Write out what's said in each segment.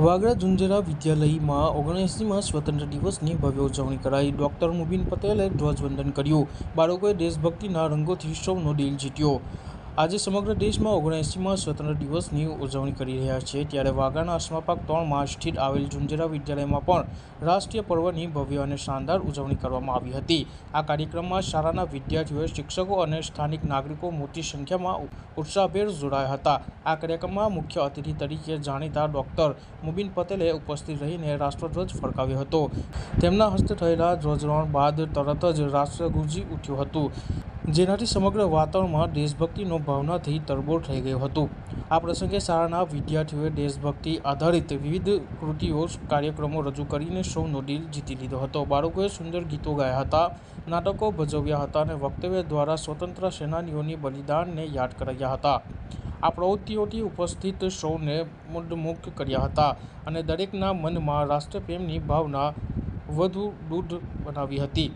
વાગરા ઝુંઝરા વિદ્યાલયમાં ઓગણએંસીમાં સ્વતંત્ર દિવસની ભવ્ય ઉજવણી કરાઈ. ડોક્ટર મુબીન પટેલે ધ્વજવંદન કર્યું. બાળકોએ દેશભક્તિના રંગોથી સૌનો દિલ જીત્યો. આજે સમગ્ર દેશમાં ઓગણએંસીમાં સ્વતંત્ર દિવસની ઉજવણી કરી રહ્યા છે. ત્યારે વાગરાના અસ્માપાક ત્રણમાં સ્થિત આવેલ ઝુંઝરા વિદ્યાલયમાં પણ રાષ્ટ્રીય પર્વની ભવ્ય અને શાનદાર ઉજવણી કરવામાં આવી હતી. આ કાર્યક્રમમાં શાળાના વિદ્યાર્થીઓ, શિક્ષકો અને સ્થાનિક નાગરિકો મોટી સંખ્યામાં ઉત્સાહભેર જોડાયા હતા. આ કાર્યક્રમમાં મુખ્ય અતિથિ તરીકે જાણીતા ડોક્ટર મુબીન પટેલે ઉપસ્થિત રહીને રાષ્ટ્રધ્વજ ફરકાવ્યો હતો. તેમના હસ્તે થયેલા ધ્વજરોહણ બાદ તરત જ રાષ્ટ્ર ગુંજી ઉઠ્યું હતું. જેનાથી સમગ્ર વાતાવરણમાં દેશભક્તિનો ભાવનાથી તરબોળ થઈ ગયું હતું. આ પ્રસંગે શાળાના વિદ્યાર્થીઓએ દેશભક્તિ આધારિત વિવિધ કૃતિઓ, કાર્યક્રમો રજૂ કરીને સૌનો દિલ જીતી લીધો હતો. બાળકોએ સુંદર ગીતો ગાયા હતા, નાટકો ભજવ્યા હતા અને વક્તવ્ય દ્વારા સ્વતંત્ર સેનાનીઓની બલિદાનને યાદ કરાયા હતા. આ પ્રવૃત્તિઓથી ઉપસ્થિત સૌને મંત્રમુગ્ધ કર્યા હતા અને દરેકના મનમાં રાષ્ટ્રપ્રેમની ભાવના વધુ દૃઢ બનાવી હતી.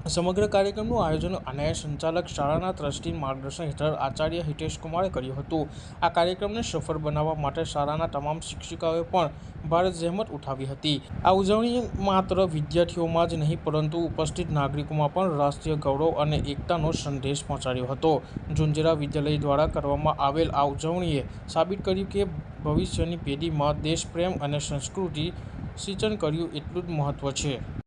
સમગ્ર કાર્યક્રમનું આયોજન અને સંચાલક શાળાના ટ્રસ્ટી માર્ગદર્શન હેઠળ આચાર્ય હિતેશકુમારે કર્યું હતું. આ કાર્યક્રમને સફળ બનાવવા માટે શાળાના તમામ શિક્ષિકાઓએ પણ ભારે જહેમત ઉઠાવી હતી. આ ઉજવણી માત્ર વિદ્યાર્થીઓમાં જ નહીં, પરંતુ ઉપસ્થિત નાગરિકોમાં પણ રાષ્ટ્રીય ગૌરવ અને એકતાનો સંદેશ પહોંચાડ્યો હતો. ઝુંઝરા વિદ્યાલય દ્વારા કરવામાં આવેલ આ ઉજવણીએ સાબિત કર્યું કે ભવિષ્યની પેઢીમાં દેશપ્રેમ અને સંસ્કૃતિ સિંચન કર્યું એટલું જ મહત્ત્વ છે.